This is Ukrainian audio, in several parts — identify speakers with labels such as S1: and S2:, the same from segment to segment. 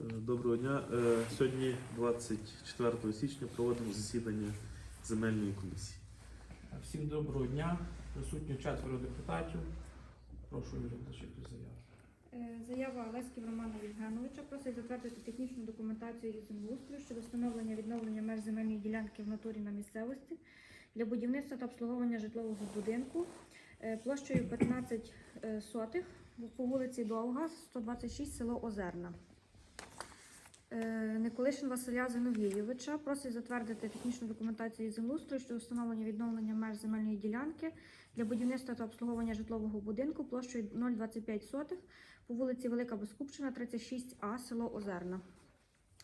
S1: Е, Доброго дня. Е, Сьогодні, 24 січня, проводимо засідання земельної комісії.
S2: Всім доброго дня. Присутні четверо депутатів. Прошу Юрій заяву.
S3: Е, Заява Олеськів Романа Євгеновича просить затвердити технічну документацію із землеустрою щодо встановлення відновлення меж земельної ділянки в натурі на місцевості для будівництва та обслуговування житлового будинку площею 15 е, сотих по вулиці Довга, 126, село Озерна. Е, Николишин Василя Зиновійовича просить затвердити технічну документацію землеустрою щодо встановлення відновлення меж земельної ділянки для будівництва та обслуговування житлового будинку площею 0,25 сотих по вулиці Велика Боскупчина, 36А, село Озерна.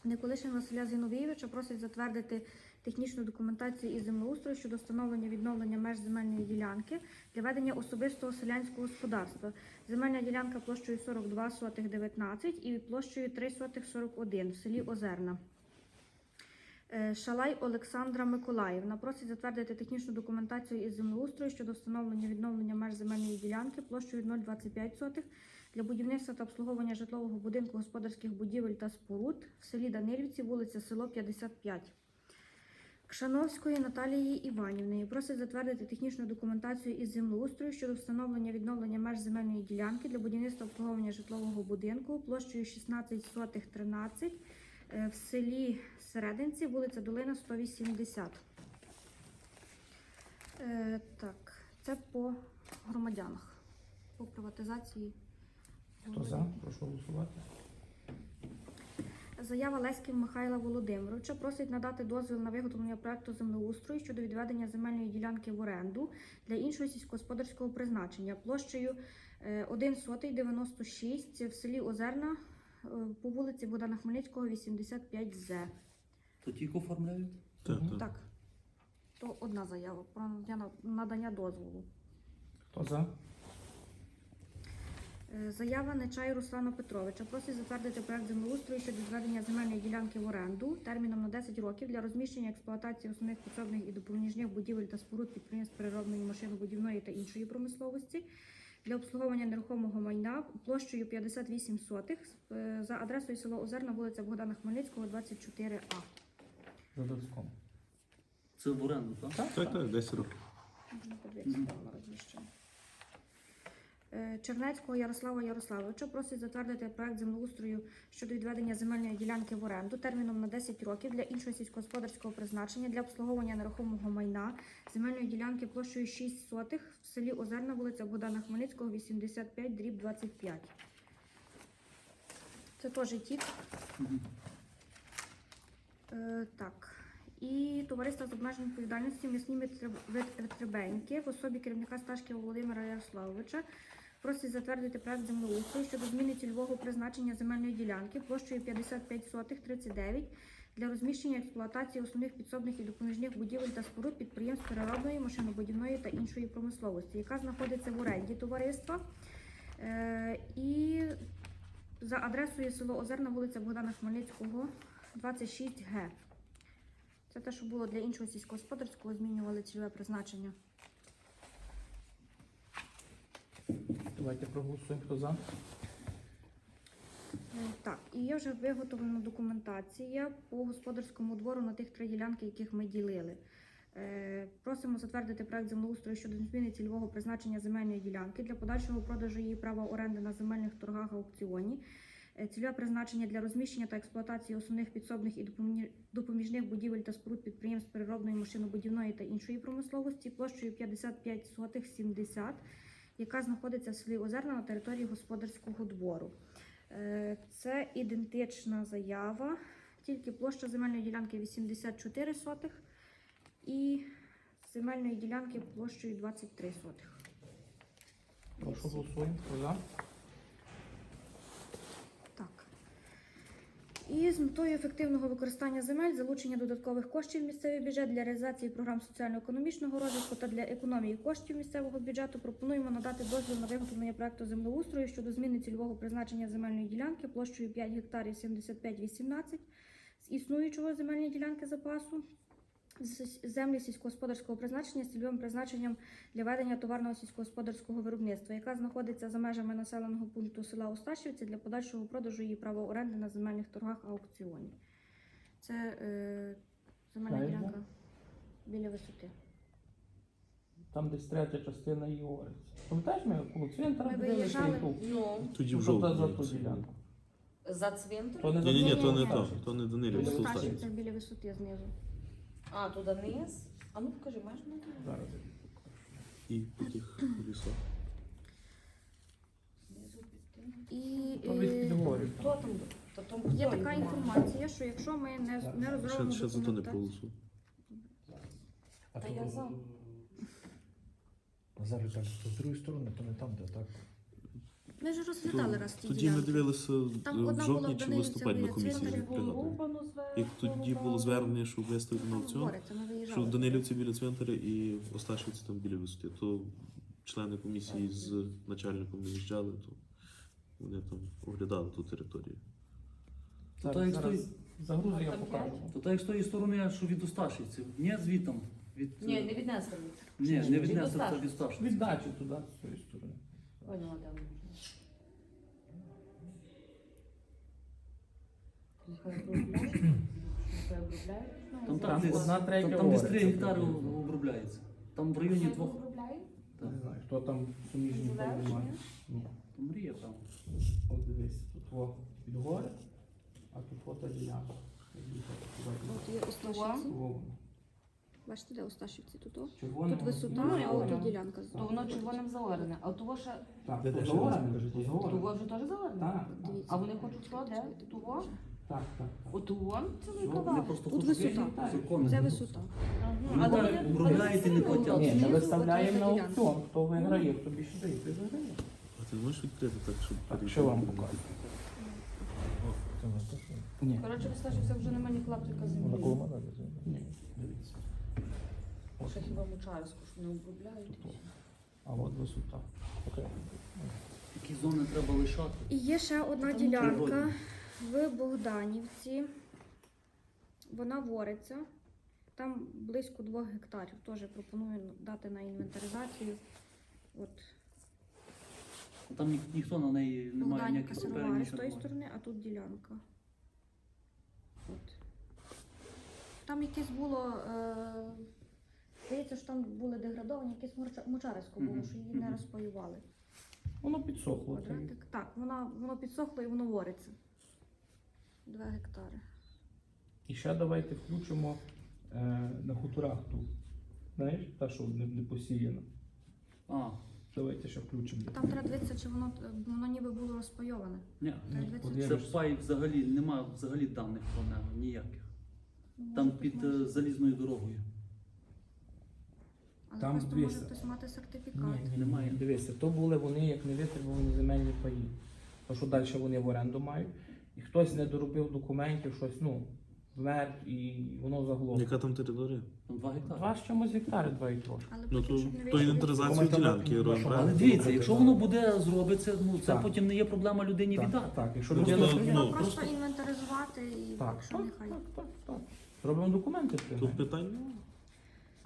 S3: Николишин Василя Зіновійовича просить затвердити технічну документацію із землеустрою щодо встановлення відновлення меж земельної ділянки для ведення особистого селянського господарства. Земельна ділянка площею 42 сотих 19 і площею 3 сотих 41 в селі Озерна. Е, Шалай Олександра Миколаївна просить затвердити технічну документацію із землеустрою щодо встановлення відновлення меж земельної ділянки площею 0,25 сотих для будівництва та обслуговування житлового будинку господарських будівель та споруд в селі Данилівці, вулиця Село 55. Кшановської Наталії Іванівни просить затвердити технічну документацію із землеустрою щодо встановлення відновлення меж земельної ділянки для будівництва обслуговування житлового будинку площею 16 сотих 13 е, в селі Серединці, вулиця Долина 180. Е, Так, це по громадянах, по приватизації.
S2: Хто за? Прошу голосувати.
S3: Заява Леськів Михайла Володимировича просить надати дозвіл на виготовлення проекту землеустрою щодо відведення земельної ділянки в оренду для іншого сільськогосподарського призначення площею е, 1 сотий 96 в селі Озерна е, по вулиці Богдана Хмельницького, 85 З.
S4: То тільки оформляють?
S1: Так, так.
S3: Так, то одна заява про надання дозволу.
S2: Хто за?
S3: Е, Заява Нечай Руслана Петровича просить затвердити проект землеустрою щодо відведення земельної ділянки в оренду терміном на 10 років для розміщення експлуатації основних підсобних і допоміжних будівель та споруд підприємств переробної машинобудівної та іншої промисловості для обслуговування нерухомого майна площею 58 сотих е, за адресою село Озерна, вулиця Богдана Хмельницького, 24А.
S2: За додатком.
S4: Це в оренду, так?
S2: Так?
S1: Так, так, 10 років.
S3: Можна подивитися
S4: Мгм.
S3: право на розміщення. Е, Чернецького Ярослава Ярославовича просить затвердити проект землеустрою щодо відведення земельної ділянки в оренду терміном на 10 років для іншого сільськогосподарського призначення для обслуговування нерухомого майна земельної ділянки площею 6 сотих в селі Озерна, вулиця Богдана Хмельницького, 85, дріб 25. Це теж тік. Е, так. І товариство з обмеженою відповідальністю м'ясні витребеньки в особі керівника Сташківа Володимира Ярославовича просить затвердити проект землеустрою щодо зміни цільового призначення земельної ділянки площею 55 сотих 39 для розміщення експлуатації основних підсобних і допоміжних будівель та споруд підприємств переробної, машинобудівної та іншої промисловості, яка знаходиться в оренді товариства. Е, і за адресою село Озерна, вулиця Богдана Хмельницького, 26 Г. Це те, що було для іншого сільськогосподарського, змінювали цільове призначення.
S2: Давайте проголосуємо. Хто за?
S3: Е, Так, і є вже виготовлена документація по господарському двору на тих три ділянки, яких ми ділили. Е, Просимо затвердити проект землеустрою щодо зміни цільового призначення земельної ділянки для подальшого продажу її права оренди на земельних торгах аукціоні. Е, Цільове призначення для розміщення та експлуатації основних підсобних і допоміжних будівель та споруд підприємств переробної машинобудівної та іншої промисловості площею 55 сотих 70, яка знаходиться в селі Озерна на території господарського двору. Е, Це ідентична заява, тільки площа земельної ділянки 84 сотих і земельної ділянки площею 23 сотих.
S2: Прошу голосуємо. Хто за?
S3: Так. І з метою ефективного використання земель, залучення додаткових коштів в місцевий бюджет для реалізації програм соціально-економічного розвитку та для економії коштів місцевого бюджету пропонуємо надати дозвіл на виготовлення проекту землеустрою щодо зміни цільового призначення земельної ділянки площею 5 гектарів 75-18 з існуючого земельної ділянки запасу землі сільськогосподарського призначення з цільовим призначенням для ведення товарного сільськогосподарського виробництва, яка знаходиться за межами населеного пункту села Осташівці для подальшого продажу її права оренди на земельних торгах аукціоні. Це е, земельна ділянка біля висоти.
S2: Там десь третя частина її говориться. Пам'ятаєш, ми коло цвинтара
S3: Ми
S2: дивилися
S3: виїжджали.
S2: і.
S5: Ну,
S1: Тоді в
S2: Ну, тобто за ту ділянку.
S5: за цвинтар?
S2: То не
S1: Ні, ні, ні, то не
S3: Ні-ні-ні.
S1: то, то не Данилів, Осташівці.
S3: біля висоти знизу.
S5: А, туди низ? А ну покажи, маєш на
S2: Зараз.
S1: І таких.
S5: Знизу.
S3: І е.
S5: Хто там? Та там
S3: є
S5: хто
S3: така
S5: його
S3: інформація, що якщо ми не, не
S1: Ще,
S3: розробимо
S1: ще за то не
S3: документацію,
S1: проголосував.
S6: А
S5: Та
S6: то,
S5: я за.
S6: Зараз так, з другої сторони, то не там, де так.
S3: Ми ж розглядали раз ті
S1: Тоді ми
S3: ділянки.
S1: дивилися
S3: Там
S1: в
S3: одна була
S1: жовтні
S3: в
S1: чи в
S3: Данилівці,
S1: листопаді на комісії.
S3: цвинтаря.
S1: як пригадую.
S5: Рубану зверху.
S1: Як тоді було звернення, що виставити на
S3: ми
S1: що
S3: виїжджали.
S1: в Данилівці біля цвинтаря і в Осташівці там біля висоти, то члени комісії з начальником виїжджали, то вони там оглядали ту територію.
S4: То так, як
S2: загрузу я покажу.
S4: То так як з тої сторони, що від Осташівців. Ні, звітом. Від...
S5: Ні, не віднесли.
S4: Ні, не від
S5: Від Осташівців.
S4: від Осташівців.
S2: Віддачі туди, з цієї сторони.
S5: Де воно. Нехай обробляють. Нехай обробляють.
S4: Там,
S2: Там
S4: так, десь,
S2: одна третя
S4: там, там десь 3
S2: говориться,
S4: гектари обробляється. Там в районі
S5: Нехай
S4: двох.
S5: обробляють?
S4: Так.
S2: Не знаю, хто там суміжні
S5: Зелевич,
S2: немає.
S5: ні?
S2: Ні.
S4: Там мрія, певно.
S2: От дивись, тут во підгори, а тут фото ділянка.
S3: От є Осташівці. Бачите, де Осташівці? Тут, о. тут висота,
S5: Ну,
S3: а от тут ділянка.
S5: То воно червоним заорене. А того ще
S2: Так,
S6: Де
S2: то то загоране.
S5: того вже теж заорене?
S2: Так.
S5: А вони хочуть що, де? Того?
S2: Так, так. так.
S5: От цілий
S2: Ну,
S4: Вони
S3: Тут висота. Це висота.
S4: Вони
S5: Але
S4: так
S5: вони-
S4: обробляють не
S5: вони
S2: Ні, ми виставляємо на аукціон. Хто виграє, хто більше дає, той виграє.
S1: А ти не можеш відкрити так, щоб перейти?
S2: що вам?
S6: Це не що
S2: Ні.
S5: Коротше, ви скажете, це вже немає ні клаптика
S6: вона коло
S5: землі.
S6: мене.
S2: Ні, дивіться.
S5: Ще хіба мочарську, що не обробляють.
S2: А от висота.
S6: Окей.
S4: Які зони треба лишати.
S3: І є ще одна ділянка
S4: природні.
S3: В Богданівці. Вона вориться. Там близько двох гектарів. Теж пропоную дати на інвентаризацію. От
S4: Там ні, ніхто на неї не має
S3: Богданівка
S4: ніяких
S3: сировари з тої сторони, а тут ділянка. От. Там якесь було. Е... Здається, що там були деградовані, якесь морча- мочарисько було,
S4: Мгм,
S3: що її не
S4: мгм.
S3: розпаювали.
S2: Воно підсохло. це
S3: Квадратик. Так, вона, воно підсохло і воно вориться. Два гектари.
S2: І ще давайте включимо е, на хуторах ту. Знаєш, та, що не, не посіяна.
S4: А,
S2: Давайте ще включимо.
S3: Там треба дивитися, чи воно, воно ніби було розпайоване.
S4: ні.
S3: Треба дивитися,
S4: Це
S2: ж-
S4: пай взагалі, немає взагалі даних про нього, ніяких.
S3: чи-
S4: Там
S3: може,
S4: під е, залізною дорогою.
S3: Але
S2: там
S3: просто
S2: дивися.
S3: може хтось мати сертифікат.
S2: Ні, ні,
S4: Немає.
S2: Дивися, то були вони як не витребувані земельні паї. То що далі вони в оренду мають. І хтось не доробив документів, щось, ну, вмер і воно заглохло.
S1: Яка там територія?
S4: Там 2 гектари.
S2: Два з чимось гектари, два і трошки.
S3: Але
S1: Ну
S3: потім,
S1: то,
S3: щоб не
S1: то
S3: вийшло
S1: інвентаризацію ділянки
S6: Ну,
S1: робимо,
S6: що,
S1: правильно?
S4: Але дивіться, якщо воно буде зробиться, ну це
S2: Так.
S4: потім не є проблема людині
S2: Так,
S4: віддати.
S2: так, якщо
S1: Ну,
S2: людина
S1: просто,
S3: Треба
S1: ну,
S3: просто,
S1: просто-
S3: інвентаризувати і
S2: Так,
S3: якщо
S2: так,
S3: нехай.
S2: так, так, так. Робимо документи
S1: Тут
S2: приймаємо.
S1: питань немає.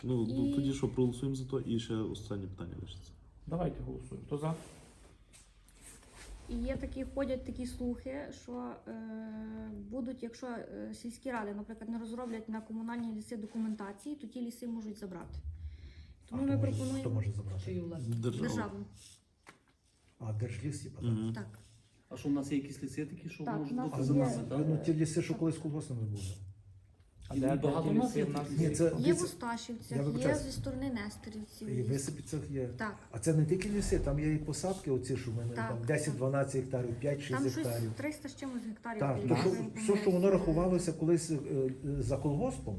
S1: Ну, ну,
S3: І-
S1: тоді що, проголосуємо за то і ще останнє питання лишиться.
S2: Давайте голосуємо. Хто за?
S3: І є такі, ходять такі слухи, що е, будуть, якщо е, сільські ради, наприклад, не розроблять на комунальні ліси документації, то ті ліси можуть забрати. Тому
S6: А
S3: ми
S6: може- Хто
S3: пропонуємо
S6: може забрати?
S5: Чию власність?
S1: Держава.
S6: А, держліс, типа, так?
S1: Мгм.
S3: Так.
S4: А що в нас є якісь ліси такі, що
S3: Так,
S4: можуть
S3: у нас
S4: бути за
S3: є-
S6: Ну, ті ліси, що колись колгоспними були.
S2: А
S4: І
S2: де
S4: багато в нас є
S2: в нас
S6: Ні,
S2: є?
S6: це-
S3: Є в
S6: Дивіться,
S3: Осташівцях,
S6: я
S3: є
S6: вибачаюсь.
S3: зі сторони Нестерівців.
S6: І в висипицях є.
S3: Так.
S6: А це не тільки ліси, там є і посадки, оці, що в мене
S3: Так,
S6: там
S3: так.
S6: 10-12 гектарів, 5-6
S3: Там щось
S6: гектарів.
S3: 300 з чимось гектарів.
S6: Так, то що, все, що воно рахувалося колись е, е, за колгоспом,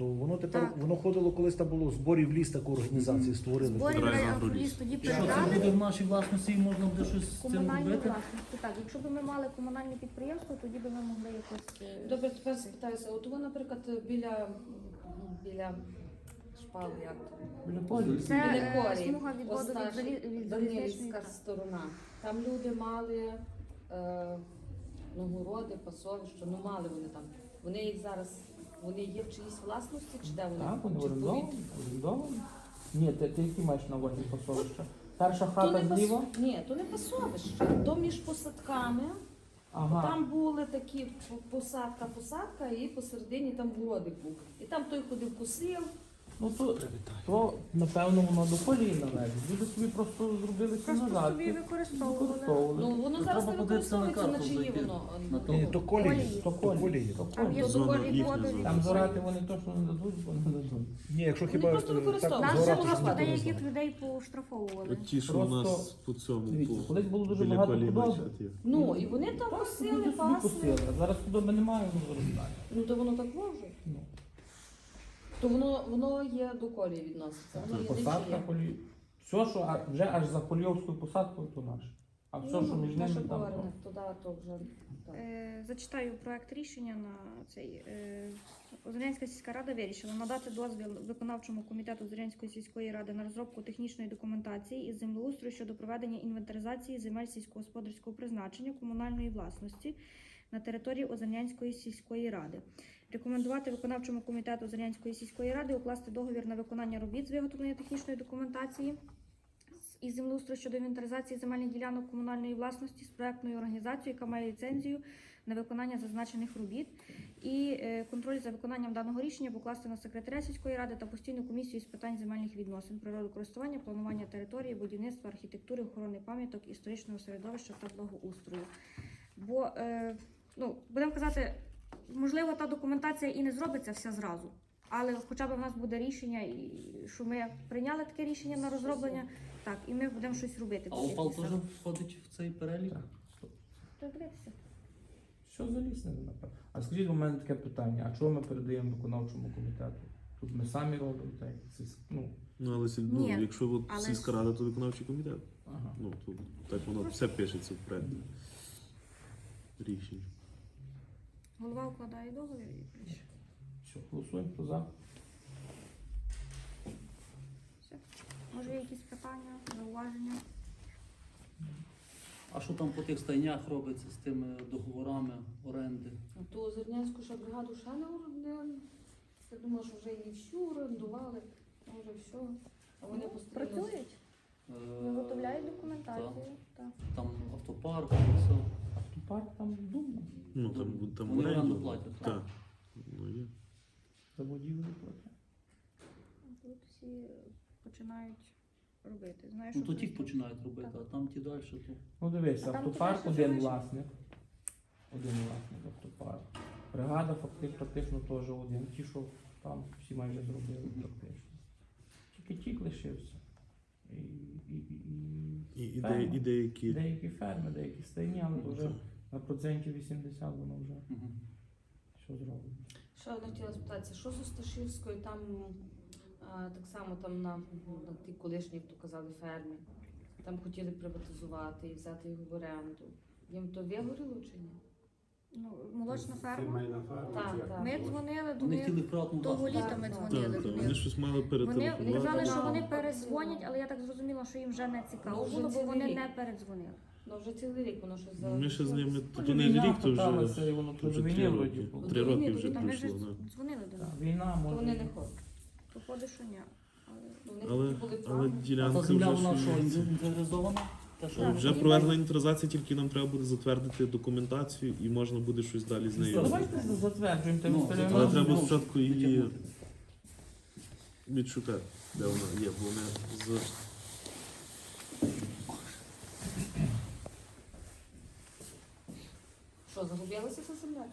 S6: то воно тепер
S3: Так.
S6: воно ходило колись там було зборів ліс таку організацію створили.
S3: Зборів райагроліс
S1: агроліс.
S3: тоді
S4: що це
S3: передали.
S4: буде в нашій власності і можна буде щось з цим
S3: Комунальні
S4: робити?
S3: власності. Так, якщо б ми мали комунальне підприємство, тоді б ми могли якось. е,
S5: Добре, тепер спитаюся, от ви, наприклад, біля, біля шпали, як то?
S2: Біля полі.
S3: Це
S5: Біля
S3: е,
S5: корі,
S3: смуга відводу від залі- від залізничної.
S5: Данилівська
S3: так.
S5: сторона. Там люди мали е, ну, городи, пасовища, ну мали вони там. Вони їх зараз Вони є в чиїсь власності, чи де вони?
S2: Так, вони
S5: Чи в
S2: орендовані, орендовані. Ні, ти, ти які маєш на увазі посовища? Перша
S5: То
S2: хата
S5: не пас...
S2: зліва?
S5: Ні, то не пасовище, то між посадками.
S2: Ага.
S5: Там були такі посадка, посадка, і посередині там городик був. І там той ходив косив.
S2: Ну то, то напевно воно до колії належить. Люди собі просто зробили ці
S3: Просто собі використовували.
S2: Використовували.
S5: Ну воно зараз не
S4: треба подивитися на
S5: використовується на
S4: карту,
S5: чиї
S4: зайти
S5: воно.
S4: на
S5: ну,
S4: то.
S6: Ні, то колії.
S2: То
S6: То
S2: колії.
S3: Там є.
S1: Зона
S3: доволі
S1: їхня
S3: воду.
S2: Там зорати вони точно не дадуть, бо не дадуть.
S6: Ні, якщо
S5: Вони
S6: хіба
S5: просто
S6: е,
S5: використовують.
S6: так
S3: Нас же
S6: зорати,
S3: просто
S6: то не
S3: деяких людей поштрафовували.
S1: От ті, що
S2: Просто-
S1: у нас по цьому
S2: Дивіться,
S1: по
S2: колись було дуже
S1: біля
S2: багато худоби.
S1: бачите.
S5: Ну і вони там
S2: Так,
S5: косили,
S2: собі
S5: пасли.
S2: А зараз худоби немає, воно зростає.
S5: Ну то воно так може.
S2: Ну,
S5: То воно воно є до колії відноситься. Воно є
S2: посадка колі. Все, що а- вже аж за Поліовською посадкою, то наше. А все, що між ними там. то-
S5: поверне туди, то вже так.
S3: Е, Зачитаю проект рішення на цей. Е, Озерянська сільська рада вирішила надати дозвіл виконавчому комітету Озерянської сільської ради на розробку технічної документації із землеустрою щодо проведення інвентаризації земель сільськогосподарського призначення комунальної власності на території Озернянської сільської ради. Рекомендувати виконавчому комітету Озернянської сільської ради укласти договір на виконання робіт з виготовлення технічної документації із землеустрою щодо інвентаризації земельних ділянок комунальної власності з проектною організацією, яка має ліцензію на виконання зазначених робіт, і е, контроль за виконанням даного рішення покласти на секретаря сільської ради та постійну комісію з питань земельних відносин, природокористування, планування території, будівництва, архітектури, охорони пам'яток, історичного середовища та благоустрою. Бо, е, ну, будемо казати, можливо, та документація і не зробиться вся зразу. Але хоча б в нас буде рішення, і що ми прийняли таке рішення на розроблення, так, і ми будемо щось робити.
S4: А опал теж входить в цей перелік?
S2: Так.
S3: Так,
S2: Що за лісне, напевно. А скажіть у мене таке питання: а чого ми передаємо виконавчому комітету? Тут ми самі робимо так. Це, с- ну,
S1: Ну але сіль- ну,
S3: Ні,
S1: якщо от
S3: але
S1: сільська
S3: ж-
S1: рада, то виконавчий комітет.
S2: ага.
S1: Ну то так воно все пишеться в проекті. Рішення.
S3: Голова укладає договір і пише.
S2: Що, голосуємо хто за?
S3: Все. Може, є якісь питання, зауваження?
S4: А що там по тих стайнях робиться з тими договорами оренди?
S5: А ту Озернянську ще бригаду ще не орендували. Я думала, що вже її всю орендували, а вже все. А вони постійно
S3: Працюють,
S4: Е,
S3: виготовляють документацію. Так.
S4: Там автопарк, все.
S2: Автопарк там думно.
S1: Ну там там
S4: Вони
S1: оренду.
S4: оренду платять.
S1: Так. Ну є.
S2: За будівлю платять.
S3: Тут всі починають робити. Знаєш,
S4: Ну
S3: що
S4: то ті
S3: просто-
S4: починають робити, а там ті далі. То...
S2: Ну дивись,
S3: А там
S2: автопарк один
S3: ще
S2: власник. Один власник автопарк. Бригада фактично, практично теж один. Ті, що там всі майже зробили практично. Тільки тік лишився. І, і, і,
S1: І, і, деякі.
S2: деякі ферми, деякі стайні, але то вже на проценті 80 воно вже
S4: Мгм.
S2: все зроблено.
S5: Ще одне хотіла спитатися, що з Осташівською там а, так само там на, на тій колишній, як то казали, фермі. Там хотіли приватизувати і взяти його в оренду. Їм то вигоріло чи ні?
S3: Ну, молочна ферма.
S5: Так, так.
S3: Ми дзвонили до
S4: Вони
S3: них.
S4: хотіли приватну
S3: Того
S4: власність.
S3: літа ми
S5: Так,
S3: дзвонили
S1: Так,
S3: до
S1: так, вони
S3: них.
S1: щось мали
S3: Вони
S1: перетелефонувати.
S3: казали, що вони
S5: Да.
S3: передзвонять, але я так зрозуміла, що їм вже не цікаво
S5: Ну, вже
S3: було, бо
S5: цілий
S3: вони
S5: рік.
S3: не передзвонили.
S5: Ну вже цілий рік воно щось
S1: Ми ще з ними
S2: Ну,
S1: то не рік, то вже,
S2: воно
S1: то вже три роки. Три роки вже.
S3: Та ми ж
S1: пройшло. да.
S3: дзвонили до них.
S2: Так, Війна
S5: То вони не ходять.
S3: Походу, що ні. Але
S5: Ну,
S1: Але, але.
S4: А та
S1: ділянка
S4: земля
S1: вже,
S4: що,
S1: що-
S4: інвентаризована? Те, що
S1: вже проведена інвентаризація, тільки нам треба буде затвердити документацію і можна буде щось далі з нею. Робити.
S2: Давайте затверджуємо та
S4: Ну,
S2: відставляємо.
S1: Але треба
S4: Ну,
S1: спочатку її відшукати, де вона є, бо вона з
S5: Що, загубилася ця земля?